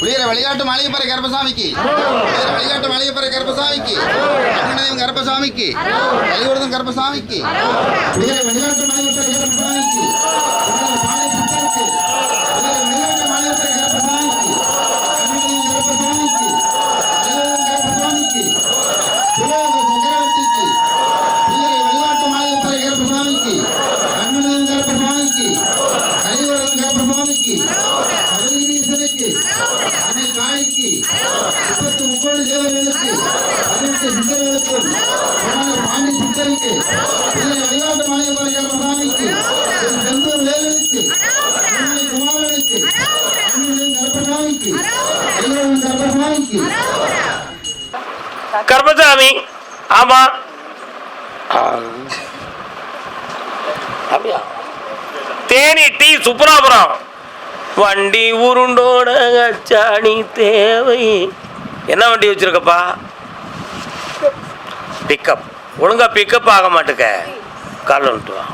புளியர வழிகாட்டு மாளிகைப்பறை கருப்பசாமிக்கு. புளியர வழிகாட்டு மாளிகைப்பறை கருப்பசாமிக்கு. அருணதேவன் கருப்பசாமிக்கு. கலிவர்தன் கருப்பசாமிக்கு. புளியர வழிகாட்டு மாளிகைப்பறை கருப்பசாமிக்கு. பிள்ளை வழிகாட்டு மாளிகை திரு செந்தூர் வேலனுக்கு. குமாரனுக்கு. ஐயோவன் கர்ப்பசாமிக்கு. கர்மசாமி ஆமா. தேனி டி சுப்ராபுரம் வண்டி உருண்டோட அச்சாணி தேவை. என்ன வண்டி வச்சிருக்கப்பா? பிக்கப். ஒழுங்கா பிக்கப் ஆக மாட்டுக்க. கால் வந்துட்டு வா.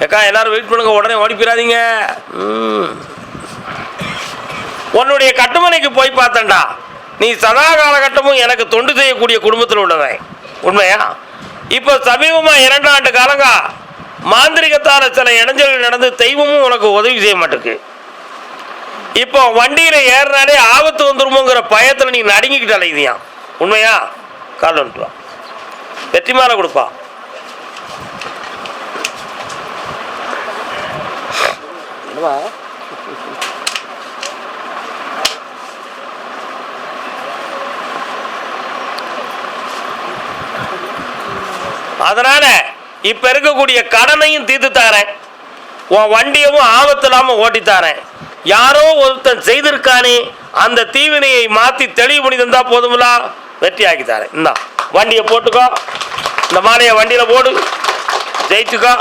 ஏக்கா எல்லாரும் வெயிட் பண்ணுங்க உடனே ஓடி போயிடாதீங்க. ம். உன்னுடைய கட்டுமனைக்கு போய் பார்த்தேன்டா. நீ சதா காலகட்டமும் எனக்கு தொண்டு செய்யக்கூடிய குடும்பத்தில் உள்ளவன். உண்மையா? இப்போ சமீபமாக இரண்டு ஆண்டு காலங்கா மாந்திரிகத்தால சில இடைஞ்சல்கள் நடந்து தெய்வமும் உனக்கு உதவி செய்ய மாட்டேக்கு. இப்போ வண்டியில் ஏறினாலே ஆபத்து வந்துருமோங்கிற பயத்தில் நீ நடுங்கிக்கிட்டு அலைதியா உண்மையா? கால் வந்துட்டு வெற்றி மாலை கொடுப்பா அதனால இப்ப இருக்கக்கூடிய கடனையும் தீர்த்து தாரேன். உன் வண்டியவும் ஆபத்து இல்லாம ஓட்டி தாரேன். யாரோ ஒருத்தன் செய்திருக்கானே அந்த தீவினையை மாத்தி தெளிவு பண்ணி தந்தா போதுமில்ல? வெற்றி ஆக்கி இந்தா வண்டியை போட்டுக்கோ. இந்த மாலையை வண்டியில போடு. ஜெயிச்சுக்கோ.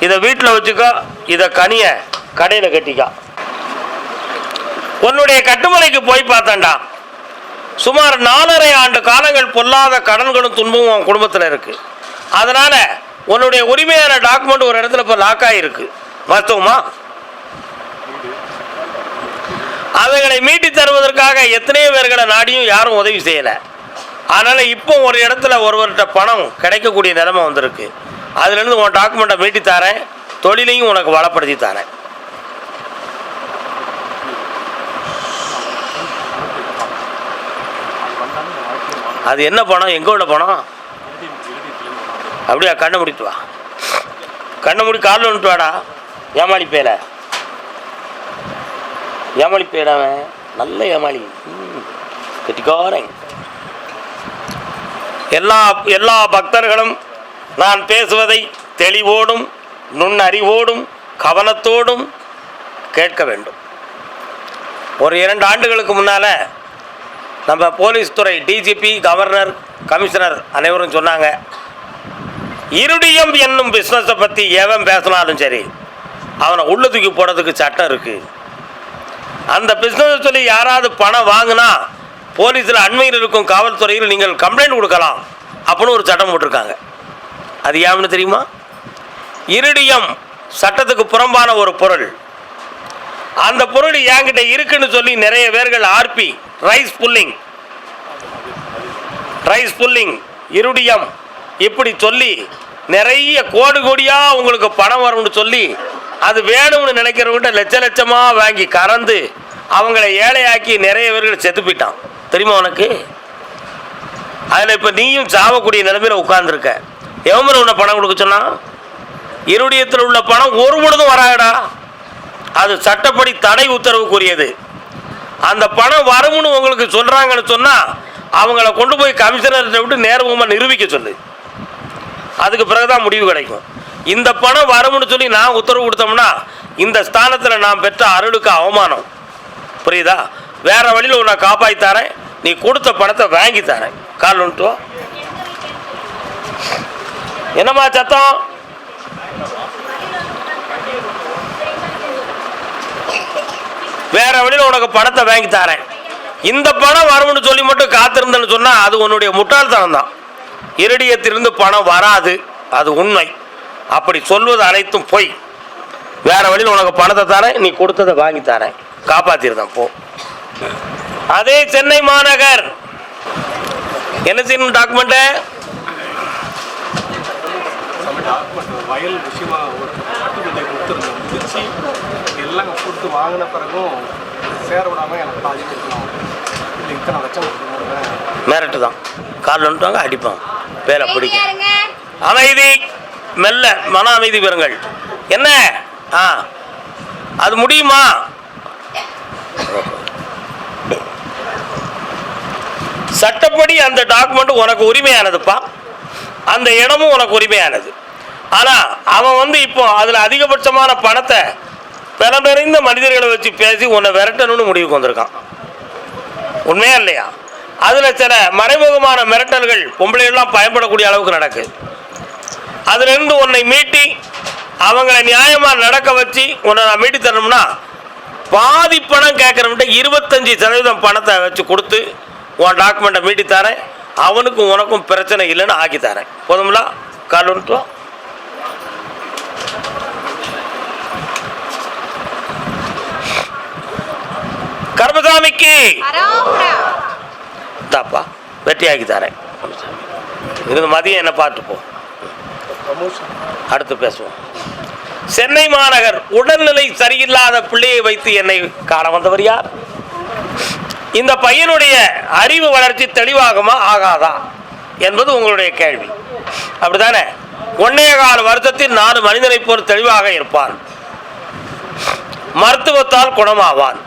இதை வீட்டில் வச்சுக்கோ. இதை கனிய கடையில் கட்டிக்கோ. உன்னுடைய கட்டுமலைக்கு போய் பார்த்தேன்டா. சுமார் நாலரை ஆண்டு காலங்கள் பொல்லாத கடன்களும் துன்பமும் உன் குடும்பத்தில் இருக்கு. அதனால உன்னுடைய உரிமையான டாக்குமெண்ட் ஒரு இடத்துல இப்போ லாக் ஆகிருக்கு வாஸ்தவமா அவைகளை மீட்டி தருவதற்காக எத்தனையோ பேர்களை நாடியும் யாரும் உதவி செய்யலை. அதனால் இப்போ ஒரு இடத்துல ஒருவர்கிட்ட பணம் கிடைக்கக்கூடிய நிலைமை வந்திருக்கு. அதுலேருந்து உன் டாக்குமெண்ட்டை மீட்டி தரேன். தொழிலையும் உனக்கு வளப்படுத்தி தரேன். அது என்ன பணம்? எங்கே உள்ள பணம்? அப்படியா கண்ணை முடித்து வா. கண்ணை முடி காலில் வந்துட்டு வாடா. ஏமாளி பேரை ஏமாளி பேடாவன் நல்ல ஏமாளி. ம், கெட்டிக்காரன். எல்லா எல்லா பக்தர்களும் நான் பேசுவதை தெளிவோடும் நுண்ணறிவோடும் கவனத்தோடும் கேட்க வேண்டும். ஒரு இரண்டு ஆண்டுகளுக்கு முன்னால் நம்ம போலீஸ் துறை டிஜிபி கவர்னர் கமிஷனர் அனைவரும் சொன்னாங்க இருடியம் என்னும் பிஸ்னஸை பற்றி எவன் பேசினாலும் சரி அவனை உள்ள தூக்கி போடுறதுக்கு சட்டம் இருக்குது அந்த பிஸ்னஸ் சொல்லி யாராவது பணம் வாங்கினா போலீஸில் அண்மையில் இருக்கும் காவல்துறையில் நீங்கள் கம்ப்ளைண்ட் கொடுக்கலாம் அப்படின்னு ஒரு சட்டம் போட்டிருக்காங்க. அது யாருன்னு தெரியுமா? இருடியம் சட்டத்துக்கு புறம்பான ஒரு பொருள். அந்த பொருள் என்கிட்ட இருக்குன்னு சொல்லி நிறைய பேர்கள் RP rice pulling rice pulling iridium இப்படி சொல்லி நிறைய கோடி கோடியாக உங்களுக்கு பணம் வரும்னு சொல்லி அது வேணும்னு நினைக்கிறவங்கிட்ட லட்ச லட்சமாக வாங்கி கறந்து அவங்கள ஏழையாக்கி நிறைய பேர்கள் செத்து போயிட்டான். தெரியுமா உனக்கு? அதில் இப்போ நீயும் சாவக்கூடிய நிலைமையில் உட்கார்ந்துருக்க. எவன் உன்னை பணம் கொடுக்க சொன்னா? இருடியத்தில் உள்ள பணம் ஒரு பொழுதும் வராடா அது சட்டப்படி தடை உத்தரவுக்குரியது. அந்த பணம் வரும்னு உங்களுக்கு சொல்கிறாங்கன்னு சொன்னால் அவங்கள கொண்டு போய் கமிஷனர்கிட்ட விட்டு நேர்முகமாக நிரூபிக்க சொல்லு. அதுக்கு பிறகுதான் முடிவு கிடைக்கும். இந்த பணம் வரும்னு சொல்லி நான் உத்தரவு கொடுத்தோம்னா இந்த ஸ்தானத்தில் நான் பெற்ற அருளுக்கு அவமானம். புரியுதா? வேற வழியில் உன்னை காப்பாற்றி தரேன். நீ கொடுத்த பணத்தை வாங்கி தரேன். கால் என்னம்மா சத்தம்? வேற வழியில் உனக்கு பணத்தை வாங்கி தரேன். இந்த பணம் வரும்னு சொல்லி மட்டும் காத்திருந்தேன்னு சொன்னால் அது உன்னுடைய முட்டாள்தனம் தான் இரடியத்திலிருந்து பணம் வராது. அது உண்மை. அப்படி சொல்வது அனைத்தும் பொய். வேற வழியில் உனக்கு பணத்தை தரேன் நீ கொடுத்ததை வாங்கி தரேன். காப்பாத்திருந்தேன் போ. அதே சென்னை மாநகர். என்ன செய்யணும் டாக்குமெண்ட்டை டாக்குமெண்ட் வயல் விஷயமா ஒரு பட்டுக்கட்டை முடிச்சு எல்லாம் கொடுத்து வாங்கின பிறகும் சேர விடாம எனக்கு பாதிப்பு இத்தனை லட்சம் மிரட்டு தான் காலில் வந்துட்டாங்க அடிப்பான் பேரை பிடிக்க யாருங்க? அமைதி! மெல்ல மன அமைதி பெறுங்கள். என்ன? ஆ. அது முடியுமா? சட்டப்படி அந்த டாக்குமெண்ட் உனக்கு உரிமையானதுப்பா. அந்த இடமும் உனக்கு உரிமையானது. ஆனா அவன் வந்து இப்போ அதுல அதிகபட்சமான பணத்தை பலம் நிறைந்த மனிதர்களை வச்சு பேசி உன்னை விரட்டணும்னு முடிவுக்கு வந்திருக்கான். உண்மையா இல்லையா? அதில் சில மறைமுகமான மிரட்டல்கள் பொம்பளையெல்லாம் பயன்படக்கூடிய அளவுக்கு நடக்குது அதிலிருந்து உன்னை மீட்டி அவங்களை நியாயமாக நடக்க வச்சு உன்னை நான் மீட்டி தரணும்னா பாதி பணம் கேட்குறவன்ட்ட இருபத்தஞ்சி சதவீதம் பணத்தை வச்சு கொடுத்து உன் டாக்குமெண்ட்டை மீட்டி தரேன். அவனுக்கும் உனக்கும் பிரச்சனை இல்லைன்னு ஆக்கி தரேன். போதுங்களா கால் கர்மசாமிக்கு தாப்பா வெட்டியாக்கி தரேன். இருந்து மதியம் என்ன பார்த்து போ. ப்ரமோஷன் அடுத்து பேசுவோம். சென்னை மாநகர் உடல்நிலை சரியில்லாத பிள்ளையை வைத்து என்னை காண வந்தவர் யார்? இந்த பையனுடைய அறிவு வளர்ச்சி தெளிவாகுமா ஆகாதா என்பது உங்களுடைய கேள்வி. அப்படிதானே ஒன்னே கால வருஷத்தில் நாலு மனிதனைப் போல் தெளிவாக இருப்பான். மருத்துவத்தால் குணமாவான்.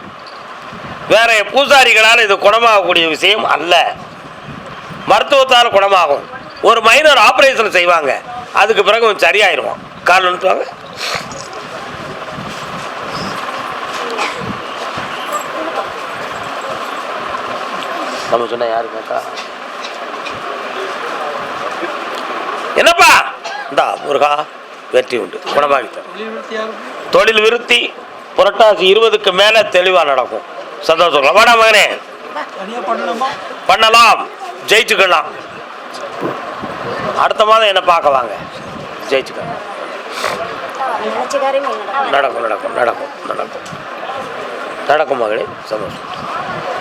வேற பூசாரிகளால் இது குணமாகக்கூடிய விஷயம் அல்ல. மருத்துவத்தால் குணமாகும். ஒரு மைனர் ஆபரேஷன் செய்வாங்க. அதுக்கு பிறகு அவன் சரியாயிருவான். கால் வந்துட்டுவாங்க நம்ம சொன்ன யாரு கேட்டா என்னப்பா? இந்தா முருகா வெற்றி உண்டு. குணமாகிட்டார் தொழில் விருத்தி புரட்டாசி இருபதுக்கு மேல தெளிவா நடக்கும். சந்தோஷம். வாடா மகனே. பண்ணலாம்? ஜெயிச்சுக்கலாம். அடுத்த மாதம் என்ன பார்க்க வாங்க. ஜெயிச்சுக்கலாம். நடக்கும். நடக்கும் நடக்கும் நடக்கும் நடக்கும். மகளே சந்தோஷம்.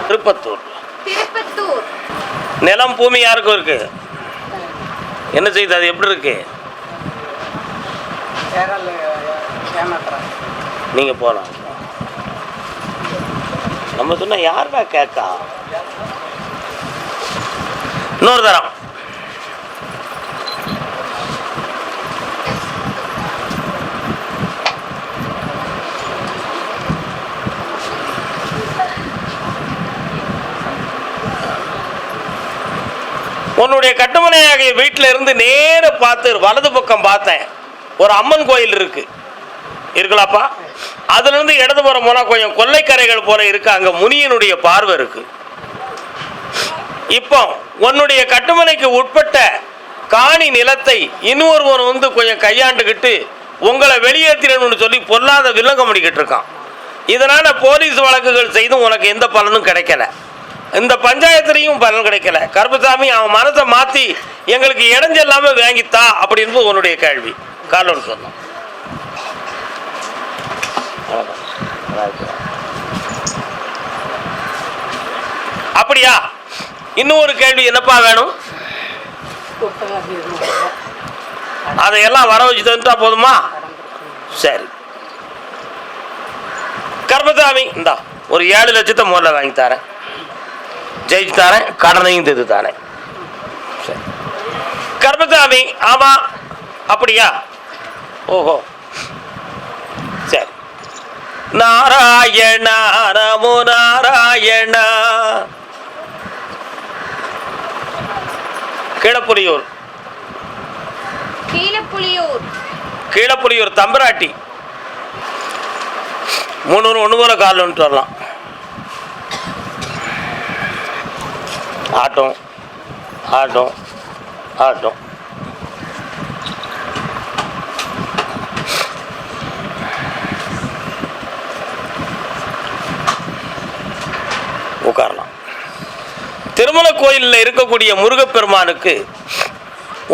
திருப்பத்தூர். திருப்பத்தூர். நிலம் பூமி யாருக்கும் இருக்கு? என்ன செய்யுது அது எப்படி இருக்கு? நீங்க போலாம். நம்ம சொன்னால் யாருடா கேட்கா இன்னொரு தரம். உன்னுடைய கட்டுமனையாகிய வீட்டில் இருந்து நேர பார்த்து வலது பக்கம் பார்த்தேன். ஒரு அம்மன் கோயில் இருக்கு. இருக்கலாப்பா. அதுல இருந்து இடதுபுறம் போனா கொஞ்சம் கொல்லைக்கரைகள் போல இருக்கு. அங்க முனியனுடைய பார்வை இருக்கு. இப்போ உன்னுடைய கட்டுமனைக்கு உட்பட்ட காணி நிலத்தை இன்னொருவன் வந்து கொஞ்சம் கையாண்டுக்கிட்டு உங்களை வெளியேற்றிடணும்னு சொல்லி பொல்லாத வில்லங்கம் பண்ணிக்கிட்டு இருக்கான். இதனால போலீஸ் வழக்குகள் செய்தும் உனக்கு எந்த பலனும் கிடைக்கல. இந்த பஞ்சாயத்துலையும் பலன் கிடைக்கல. கருப்பசாமி அவன் மனசை மாத்தி எங்களுக்கு இடைஞ்சல்லாம வாங்கித்தா அப்படின்னு உன்னுடைய கேள்வி. காலோன்னு சொன்னான் அப்படியா? இன்னும் ஒரு கேள்வி என்னப்பா வேணும்? அதையெல்லாம் வர வச்சு தந்துட்டா போதுமா? சரி. கர்மசாமி இந்தா ஒரு ஏழு லட்சத்தை முதல்ல வாங்கி தரேன். ஜெயிச்சு தரேன் கடனையும் தீர்த்து தரேன். சரி. கர்மசாமி ஆமா அப்படியா? ஓஹோ. நாராயண நமோ நாராயண. கீழப்புலியூர். கீழப்புலியூர். கீழப்புலியூர் தம்பராட்டி. முந்நூறு ஒன்று போல கால் வந்துட்டு வரலாம். Auto auto auto. உட்காரலாம். திருமண கோயிலில் இருக்கக்கூடிய முருகப்பெருமானுக்கு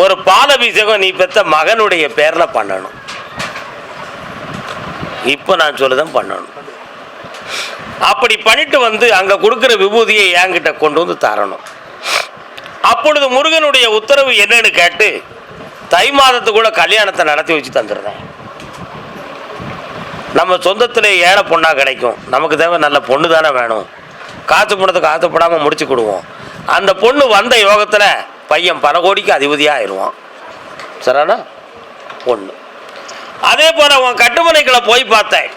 ஒரு பாலபிஷேகம் நீ பெற்ற மகனுடைய பேரில் பண்ணணும். இப்போ நான் சொல்லுதான் பண்ணணும். அப்படி பண்ணிட்டு வந்து அங்கே கொடுக்குற விபூதியை என்கிட்ட கொண்டு வந்து தரணும். அப்பொழுது முருகனுடைய உத்தரவு என்னன்னு கேட்டு தை மாதத்துக்குள்ள கல்யாணத்தை நடத்தி வச்சு தந்துடுறேன். நம்ம சொந்தத்தில் ஏழை பொண்ணாக கிடைக்கும். நமக்கு தேவை நல்ல பொண்ணு தானே வேணும். காசு பணத்தை காசுப்படாமல் முடிச்சு கொடுவோம். அந்த பொண்ணு வந்த யோகத்தில் பையன் பல கோடிக்கு அதிபதியாக ஆயிடுவான் சரிண்ணா பொண்ணு. அதே போல் உன் கட்டுமனைகளை போய் பார்த்தேன்.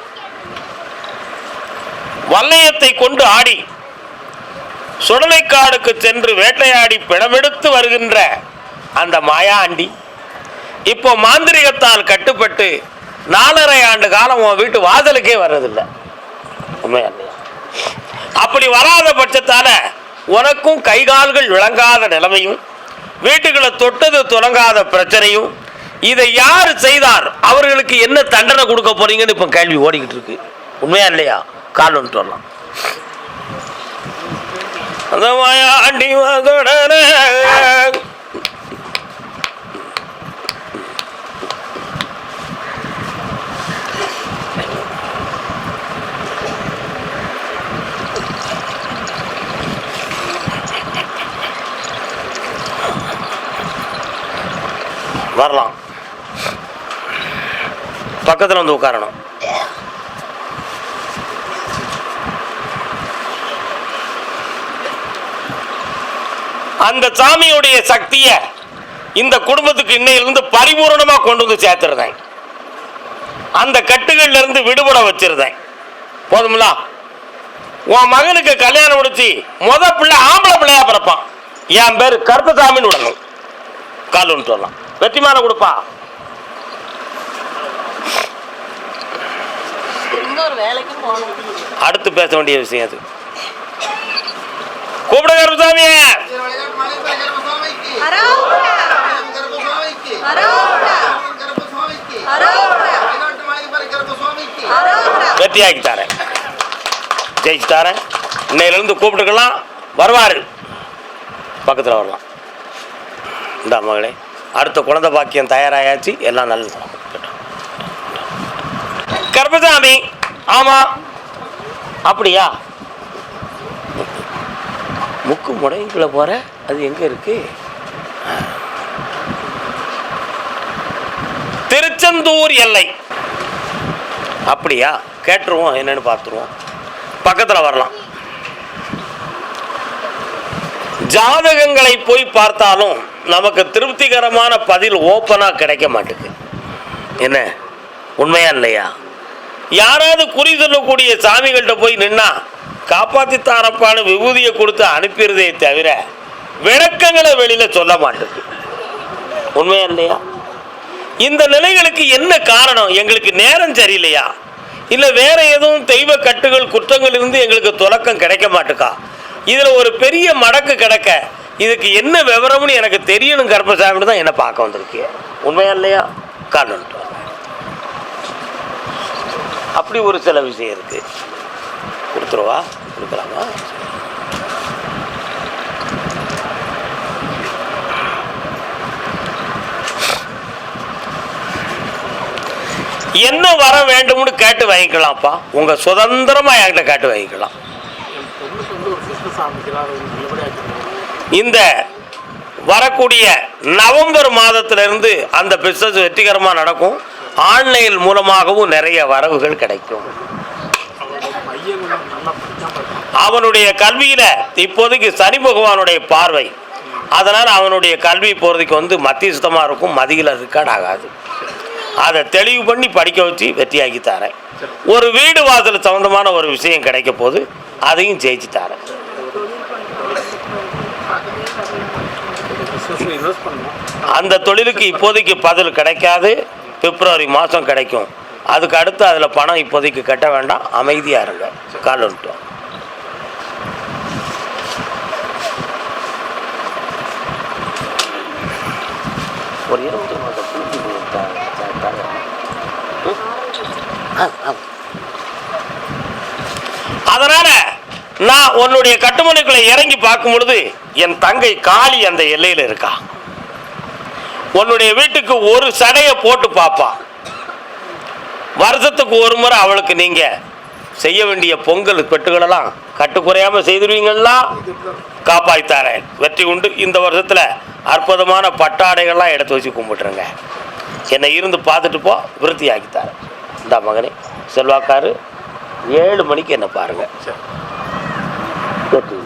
வல்லையத்தை கொண்டு ஆடி சுடலைக்காடுக்கு சென்று வேட்டையாடி பிணமெடுத்து வருகின்ற அந்த மாயாண்டி இப்போ மாந்திரிகத்தால் கட்டுப்பட்டு நாலரை ஆண்டு காலம் உன் வீட்டு வாசலுக்கே வர்றதில்லை. உண்மையா? அப்படி வராத பட்சத்தால உனக்கும் கை கால்கள் விளங்காத நிலைமையும் வீட்டுகளை தொட்டது தொடங்காத பிரச்சனையும் இதை யார் செய்தார்? அவர்களுக்கு என்ன தண்டனை கொடுக்க போறீங்கன்னு இப்போ கேள்வி ஓடிக்கிட்டு இருக்கு. உண்மையா இல்லையா? காரணம் சொல்லலாம் அந்த மாயாண்டி வரலாம். பக்கத்தில் வந்து உட்காரணும். அந்த சாமியுடைய சக்தியை இந்த குடும்பத்துக்கு இன்னையிலிருந்து பரிபூரணமாக கொண்டு வந்து சேர்த்துருந்தேன். அந்த கட்டுகள்ல இருந்து விடுபட வச்சிருந்தேன். போதுங்களா உன் மகனுக்கு கல்யாணம் முடிச்சு முத பிள்ளை ஆம்பளை பிள்ளையா பிறப்பான். என் பேர் கருப்பசாமின்னு விடணும். கால் ஒன்று வரலாம் வெற்றிமான கொடுப்பா அடுத்து பேச வேண்டிய விஷயம் அது. கூப்பிட அரோகரா வெற்றியாக்கி தரேன் ஜெயிச்சு தரேன் இன்னையிலேருந்து கூப்பிட்டுக்கலாம். வருவார். பக்கத்தில் வரலாம் இந்த மகளே. அடுத்த குழந்தை பாக்கியம் தயாராயாச்சு. எல்லாம் நல்லது. கர்பசாமி ஆமாம் அப்படியா? முக்கு முடைக்குள்ள போகிற அது எங்கே இருக்கு? திருச்செந்தூர் எல்லை. அப்படியா? கேட்டுருவோம். என்னன்னு பார்த்துருவோம். பக்கத்தில் வரலாம். ஜாதகங்களை போய் பார்த்தாலும் நமக்கு திருப்திகரமான பதில் ஓப்பனாக கிடைக்க மாட்டேங்குது என்ன? உண்மையா இல்லையா? யாராவது குறி சொல்லக்கூடிய சாமிகள்கிட்ட போய் நின்னா காப்பாத்தி தாரப்பான்னு விபூதியை கொடுத்து அனுப்பிடுதே தவிர விளக்கங்களை வெளியில சொல்ல மாட்டேங்குது உண்மையா இல்லையா? இந்த நிலைகளுக்கு என்ன காரணம்? எங்களுக்கு நேரம் சரியில்லையா? இல்லை வேற எதுவும் தெய்வ கட்டுகள் குற்றங்கள் இருந்து எங்களுக்கு தொடக்கம் கிடைக்க மாட்டுக்கா? இதில் ஒரு பெரிய மடக்கு கிடக்க. இதுக்கு என்ன விவரம்னு எனக்கு தெரியணும் கர்ப்பசாமின்னு தான் என்ன பார்க்க வந்திருக்கீங்க உண்மையா இல்லையா? காரணம் அப்படி ஒரு சில விஷயம் இருக்கு. கொடுத்துருவா? கொடுக்கலாமா? என்ன வர வேண்டும்னு கேட்டு வாங்கிக்கலாம்ப்பா உங்கள் சுதந்திரமாக என்கிட்ட கேட்டு வாங்கிக்கலாம் என் பொண்ணுக்கு வந்து ஒரு பிஸ்னஸ் ஆரம்பிக்கலாம் அது நல்லபடியாக ஆக்கிடணும் இந்த வரக்கூடிய நவம்பர் மாதத்திலிருந்து அந்த பிஸ்னஸ் வெற்றிகரமாக நடக்கும். ஆன்லைன் மூலமாகவும் நிறைய வரவுகள் கிடைக்கும். அவனுடைய கல்வியில் இப்போதைக்கு சனி பகவானுடைய பார்வை. அதனால் அவனுடைய கல்வி போகிறதுக்கு வந்து மத்தியஸ்தமாக இருக்கும் மதியில் ரிக்கார்ட் ஆகாது. அதை தெளிவு பண்ணி படிக்க வச்சு வெற்றியாக்கி தரேன். ஒரு வீடு வாசல் சம்மந்தமான ஒரு விஷயம் கிடைக்க போது அதையும் ஜெயிச்சு தரேன். அந்த தொழிலுக்கு இப்போதைக்கு பதில் கிடைக்காது. பிப்ரவரி மாதம் கிடைக்கும். அதுக்கு அடுத்து அதில் பணம் இப்போதைக்கு கட்ட வேண்டாம். அமைதியாக இருங்க. கால் வந்துட்டோம். ஒரு இருபத்தி அதனால நான் உன்னுடைய கட்டுமனைக்குள்ள இறங்கி பார்க்கும் பொழுது என் தங்கை காளி அந்த எல்லையில் இருக்கா? உன்னுடைய வீட்டுக்கு ஒரு சடையை போட்டு பார்ப்பா வருஷத்துக்கு ஒரு முறை அவளுக்கு நீங்க செய்ய வேண்டிய பொங்கல் பெட்டுகளெல்லாம் கட்டுக்குறையாம செய்திருவீங்களா? காப்பாய்த்தாரேன். வெற்றி உண்டு. இந்த வருஷத்துல அற்புதமான பட்டாடைகள்லாம் எடுத்து வச்சு கும்பிட்டுருங்க. என்னை இருந்து பார்த்துட்டு போ விருத்தி ஆக்கித்தாரேன். இந்த மகனே செல்வாக்காரு ஏழு மணிக்கு என்ன பாருங்க. வெற்றி.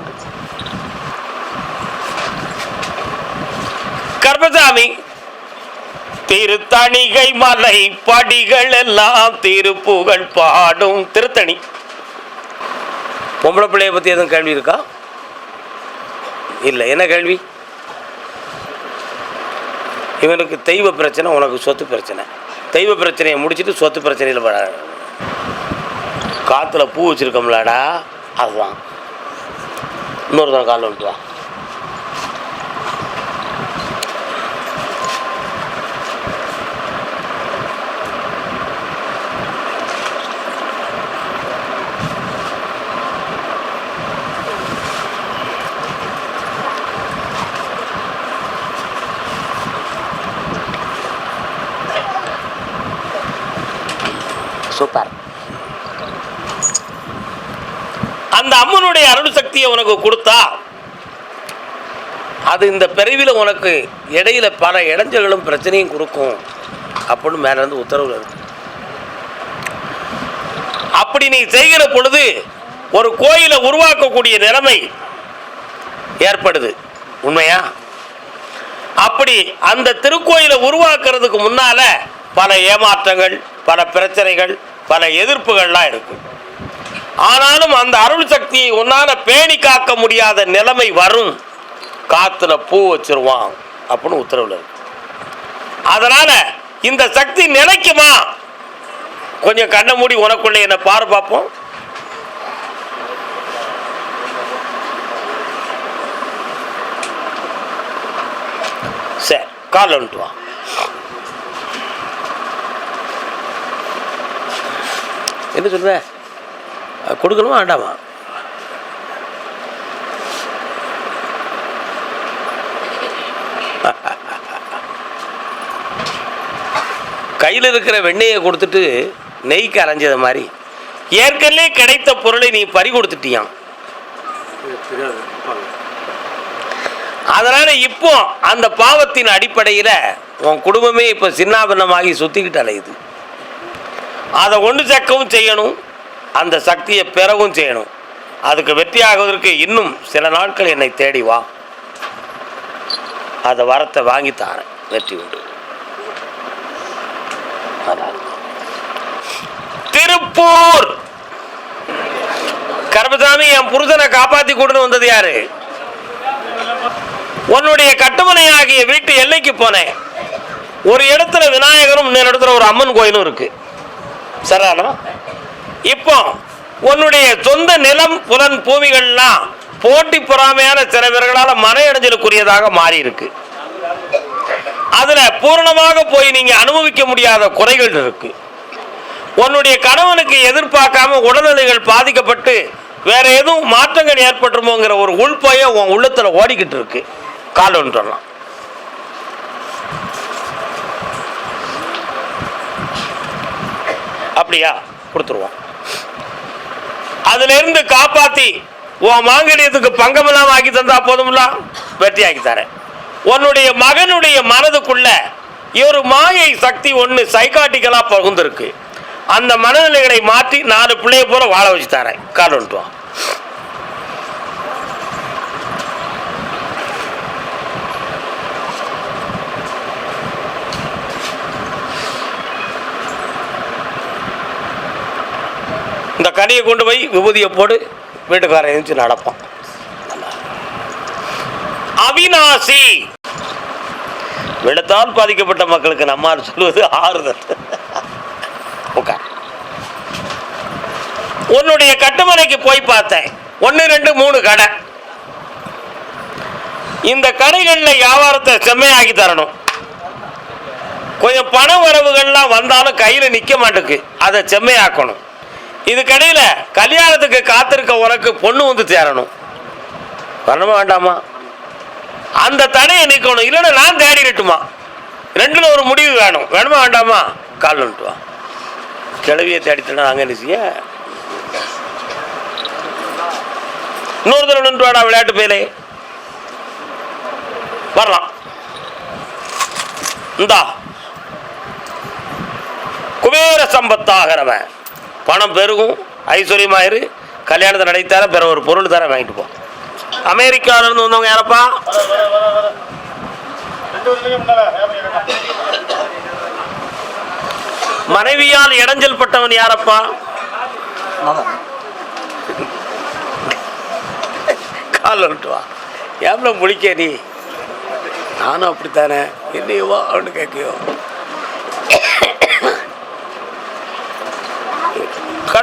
உண்டு கர்மசாமி. திருத்தணிகை மலை படிகள் எல்லாம் திருப்புகழ் பாடும் திருத்தணி. பொம்பளை பிள்ளைய பற்றி எதுவும் கேள்வி இருக்கா? இல்லை என்ன கேள்வி? இவனுக்கு தெய்வ பிரச்சனை உனக்கு சொத்து பிரச்சனை. தெய்வ பிரச்சனையை முடிச்சிட்டு சொத்து பிரச்சனையில் பட காற்றுல பூ வச்சுருக்கோம்லடா அதுதான். இன்னொருத்தன் காலில் விட்டு சூப்பர். அந்த அம்மனுடைய அருள் சக்தியை உனக்கு கொடுத்தா அது இந்த பிறவியில் உனக்கு இடையில பல இடைஞ்சல்களும் பிரச்சனையும் கொடுக்கும் அப்படின்னு மேல இருந்து உத்தரவு இருக்கு அப்படி நீ செய்கிற பொழுது ஒரு கோயிலை உருவாக்கக்கூடிய நிலைமை ஏற்படுது. உண்மையா? அப்படி அந்த திருக்கோயிலை உருவாக்குறதுக்கு முன்னால பல ஏமாற்றங்கள் பல பிரச்சனைகள் பல எதிர்ப்புகள்லாம் இருக்கு ஆனாலும் அந்த அருள் சக்தியை உன்னால பேணி காக்க முடியாத நிலைமை வரும். காத்துல பூ வச்சிருவான் அப்படின்னு உத்தரவுல இருக்கு. அதனால இந்த சக்தி நிலைக்குமா? கொஞ்சம் கண்ணை மூடி உனக்குள்ள என்ன பாரு பார்ப்போம் சரி கால் வந்துட்டு வா என்ன சொல்ற? கொடுக்கணுமா வேண்டாமா? கையில் இருக்கிற வெண்ணெயை கொடுத்துட்டு நெய்க்கு அரைஞ்சது மாதிரி ஏற்கனவே கிடைத்த பொருளை நீ பறி கொடுத்துட்டியான் அதனால் அதனால இப்போ அந்த பாவத்தின் அடிப்படையில் உன் குடும்பமே இப்போ சின்னாபின்னமாகி சுற்றிக்கிட்டு அலையுது அதை ஒன்று சேர்க்கவும் செய்யணும் அந்த சக்தியை பெறவும் செய்யணும். அதுக்கு வெற்றியாகுவதற்கு இன்னும் சில நாட்கள் என்னை தேடி வா. அதை வரத்தை வாங்கி தாரேன் வெற்றி உண்டு. அதான். திருப்பூர்! கருமசாமி என் புருஷனை காப்பாத்தி கொண்டு வந்தது யாரு? உன்னுடைய கட்டுமனை ஆகிய வீட்டு எல்லைக்கு போனேன். ஒரு இடத்துல விநாயகரும் இன்னொரு இடத்துல ஒரு அம்மன் கோயிலும் இருக்குது சரானா இப்போ உன்னுடைய சொந்த நிலம் புலன் பூமிகள்லாம் போட்டி பொறாமையான சில பேர்களால் மன இடைஞ்சலுக்குரியதாக மாறி இருக்கு அதுல பூரணமாக போய் நீங்க அனுபவிக்க முடியாத குறைகள் இருக்கு. உன்னுடைய கணவனுக்கு எதிர்பார்க்காம உடல்நிலைகள் பாதிக்கப்பட்டு வேற எதுவும் மாற்றங்கள் ஏற்பட்டுருமோங்கிற ஒரு உள்பயம் உன் உள்ளத்துல ஓடிக்கிட்டு இருக்கு. கால் சொல்லலாம். அப்படியா? கொடுத்துருவோம். அதுல இருந்து காப்பாத்தி உன் மாங்கடியத்துக்கு பங்கமெல்லாம் ஆக்கி தந்தா போதும்ல? வெற்றி ஆக்கி தரேன். உன்னுடைய மகனுடைய மனதுக்குள்ள ஒரு மாயை சக்தி ஒன்று சைக்காட்டிக்கலாக பகுந்திருக்கு. அந்த மனநிலைகளை மாற்றி நாலு பிள்ளைய போல வாழ வச்சு தரேன். கால் வந்துட்டு இந்த கனியை கொண்டு போய் விபூதியை போடு வீட்டுக்காரன் எழுந்துச்சு நடப்பான். அவிநாசி. வெள்ளத்தால் பாதிக்கப்பட்ட மக்களுக்கு நம்மால் சொல்வது ஆறுதல். உட்கார். உன்னுடைய கட்டுமனைக்கு போய் பார்த்தேன். ஒன்று ரெண்டு மூணு கடை. இந்த கடைகளில் வியாபாரத்தை செம்மையாக்கி தரணும். கொஞ்சம் பண வரவுகள்லாம் வந்தாலும் கையில் நிற்க மாட்டேக்கு. அதை செம்மையாக்கணும். இதுக்கடையில் கல்யாணத்துக்கு காத்திருக்க உனக்கு பொண்ணு வந்து சேரணும். வரணுமா வேண்டாமா? அந்த தடையை நிற்கணும் இல்லைன்னா நான் தேடிடட்டுமா? ரெண்டில் ஒரு முடிவு வேணும். வேணுமா வேண்டாமா? கால் வந்துட்டு வா. கிளவியை தேடிட்டா அங்கே நிசிய இன்னொரு தடவை நின்று வாடா விளையாட்டு பேலே வரலாம். இந்தா. குபேர சம்பத்தாகிறவன் பணம் பெருகும் ஐஸ்வர்யமாயிரு கல்யாணத்தை நடைத்தார பிற ஒரு பொருள் தர வாங்கிட்டு போ. அமெரிக்கால இருந்து வந்தவங்க யாரப்பா? மனைவியால் இடைஞ்சல் பட்டவன் யாரப்பா? கால் விட்டு வா. ஏம்ல முடிக்க நீ? நானும் அப்படித்தானே. என்னையவா அப்படின்னு கேட்கியோ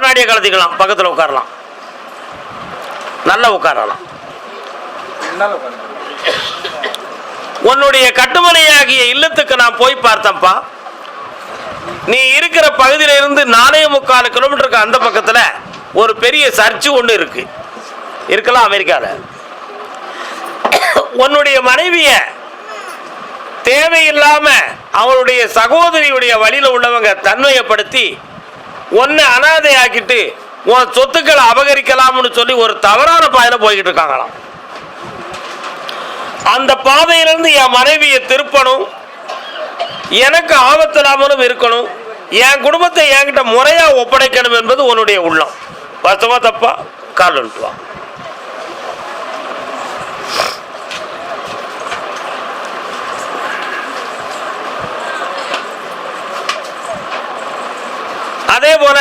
கண்ணாடியை கலத்திக்கலாம் பக்கத்தில் உட்காரலாம். நல்லா உட்காரலாம். உன்னுடைய கட்டுமனையாகிய இல்லத்துக்கு நான் போய் பார்த்தேன்ப்பா. நீ இருக்கிற பகுதியில இருந்து நாலே முக்கால் கிலோமீட்டருக்கு அந்த பக்கத்தில் ஒரு பெரிய சர்ச்சு ஒன்று இருக்கு. இருக்கலாம் அமெரிக்காவில் உன்னுடைய மனைவிய தேவையில்லாம அவளுடைய சகோதரியுடைய வழியில் உள்ளவங்க தன்மையப்படுத்தி உன்னை அனாதை ஆக்கிட்டு உன் சொத்துக்களை அபகரிக்கலாம்னு சொல்லி ஒரு தவறான பாதையில போய்கிட்டு இருக்காங்களாம். அந்த பாதையிலிருந்து என் மனைவியை திருப்பணும் எனக்கு ஆபத்தில்லாமலும் இருக்கணும் என் குடும்பத்தை என்கிட்ட முறையா ஒப்படைக்கணும் என்பது உன்னுடைய உள்ளம். வாஸ்தவா தப்பா? கால் வந்துட்டு அதே போல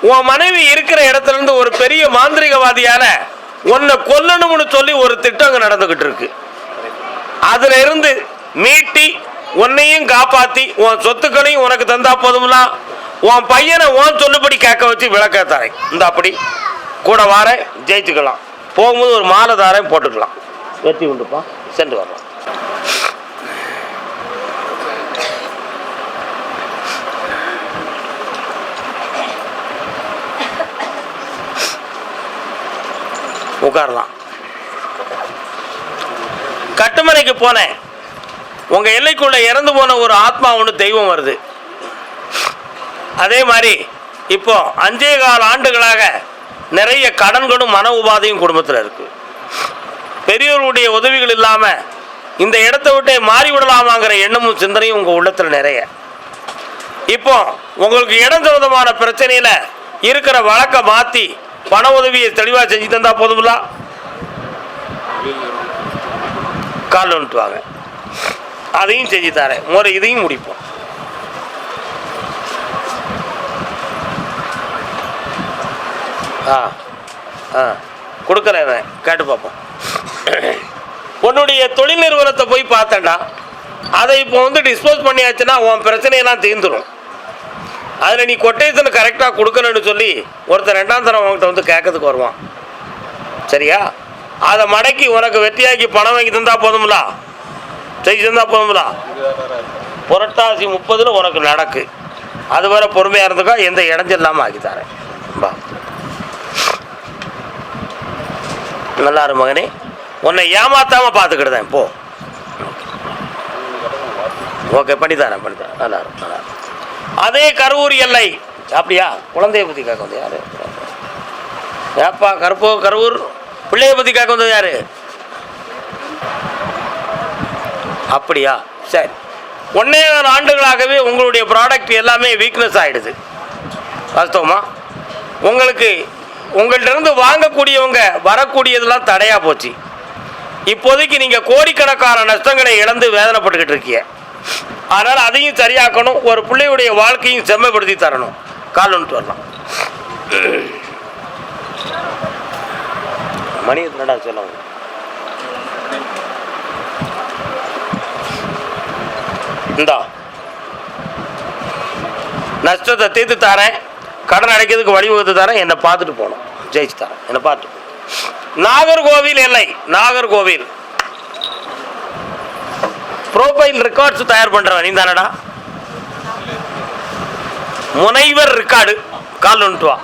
உன் மனைவி இருக்கிற இடத்துல இருந்து ஒரு பெரிய மாந்திரிகவாதியான உன்னை கொல்லணும்னு சொல்லி ஒரு திட்டம் அங்கே நடந்துகிட்டு இருக்கு. அதுல இருந்து மீட்டி உன்னையும் காப்பாத்தி உன் சொத்துக்களையும் உனக்கு தந்தா போதும்லாம் உன் பையனை உன் சொல்லுபடி கேட்க வச்சு விளக்க தரேன். இந்த அப்படி. கூட வார ஜெயிச்சுக்கலாம். போகும்போது ஒரு மாலை தாரையும் போட்டுக்கலாம். வெற்றி உண்டுப்பா. சென்று வரலாம். உட்காரலாம். கட்டுமனைக்கு போனேன். உங்க எல்லைக்குள்ள இறந்து போன ஒரு ஆத்மா ஒன்று தெய்வம் வருது. அதே மாதிரி இப்போ அஞ்சே கால ஆண்டுகளாக நிறைய கடன்களும் மன உபாதையும் குடும்பத்தில் இருக்கு. பெரியவர்களுடைய உதவிகள் இல்லாமல் இந்த இடத்த விட்டே மாறி விடலாமாங்கிற எண்ணமும் சிந்தனையும் உங்கள் உள்ளத்தில் நிறைய. இப்போ உங்களுக்கு இடம் சம்பந்தமான பிரச்சனையில் இருக்கிற வழக்கை மாற்றி பண உதவியை தெளிவாக செஞ்சு தந்தா போதுங்களா? கால் வாங்க. அதையும் செஞ்சு தரேன். முறை இதையும் முடிப்போம். ஆ ஆ கொடுக்குறேன் நான். கேட்டு பார்ப்போம். உன்னுடைய தொழில் நிறுவனத்தை போய் பார்த்தேன்டா. அதை இப்போ வந்து டிஸ்போஸ் பண்ணியாச்சுன்னா உன் பிரச்சனையெல்லாம் தீர்ந்துடும் அதில் நீ கொட்டேஷன் கரெக்டாக கொடுக்கணும்னு சொல்லி ஒருத்தர் ரெண்டாம் தரம் உன்கிட்ட வந்து கேட்கறதுக்கு வருவான். சரியா? அதை மடக்கி உனக்கு வெட்டியாக்கி பணம் வாங்கி தந்தால் போதும்ல? செய்து தந்தால் போதும்ல? புரட்டாசி முப்பதில் உனக்கு நடக்கு. அது வர பொறுமையாக இருந்துக்கா எந்த இடைஞ்சல் இல்லாமல் ஆக்கி தரேன். பா நல்லா இரு மகனே. உன்னை ஏமாத்தாம பார்த்துக்கிடுதேன் போ. ஓகே. பண்ணித்தரேன் பண்ணித்தரேன். நல்லா இருக்கும் நல்லா இருக்கும் அதே கரூர் எல்லை. அப்படியா? குழந்தைய பற்றி கேட்க வந்து யாரு? ஏப்பா கருப்போ கரூர் பிள்ளைய பற்றி கேட்க வந்தது யாரு? அப்படியா? சரி. ஒன்னே ஆண்டுகளாகவே உங்களுடைய ப்ராடக்ட் எல்லாமே வீக்னஸ் ஆகிடுது வாஸ்தவமா? உங்களுக்கு உங்கள்ட்ட இருந்து வாங்கக்கூடியவங்க வரக்கூடியதெல்லாம் தடையாக போச்சு. இப்போதைக்கு நீங்கள் கோடிக்கணக்கான நஷ்டங்களை இழந்து வேதனைப்பட்டுக்கிட்டு இருக்கீங்க. அதனால் அதையும் சரியாக்கணும் ஒரு பிள்ளையுடைய வாழ்க்கையும் செம்மைப்படுத்தி தரணும். கால் வந்துட்டு வரலாம். மணி என்னடா சொல்லுவாங்க இந்தா. நஷ்டத்தை தீர்த்து தரேன். கடன் அடைக்கிறதுக்கு வழிவகுத்து தரேன். என்னை பார்த்துட்டு போகணும். ஜெயிச்சு தரேன். என்னை பார்த்துட்டு நாகர்கோவில் எல்லை. நாகர்கோவில். ப்ரோஃபைல் ரெக்கார்ட்ஸ் தயார் பண்ணுறவன் நீ தானடா? முனைவர் ரெக்கார்டு கால் ஒன்று வா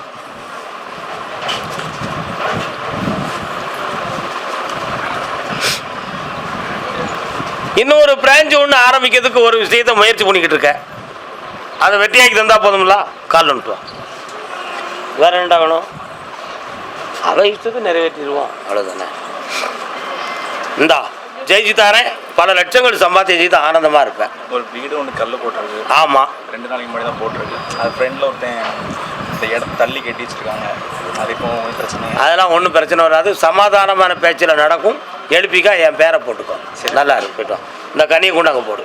இன்னொரு பிரான்ச் ஒன்று ஆரம்பிக்கிறதுக்கு ஒரு விஷயத்தை முயற்சி பண்ணிக்கிட்டு இருக்க. அதை வெட்டியாக்கி தந்தால் போதும்ல? கால் ஒன்று வா வேற என்னடா வேணும்? அவ இஷ்டத்தை நிறைவேற்றிடுவோம். அவ்வளோதானே இந்தா. ஜெயிச்சு தாரேன் பல லட்சங்கள் சம்பாத்தியம் செய்து ஆனந்தமாக இருப்பேன். ஒரு வீடு ஒன்று கல் போட்டிருக்கு. ஆமாம் ரெண்டு நாளைக்கு முன்னாடி தான் போட்டிருக்கு. அது ஃப்ரெண்டில் ஒருத்தன் இந்த இடத்த தள்ளி கட்டி வச்சிருக்காங்க. அது இப்போ ஒன்றும் பிரச்சனை. அதெல்லாம் ஒன்றும் பிரச்சனை வராது. சமாதானமான பேச்சில் நடக்கும். எழுப்பிக்கா என் பேரை போட்டுக்கோ. நல்லா இருக்கு. போயிட்டோம் இந்த கனியை கொண்டு அங்கே போடு.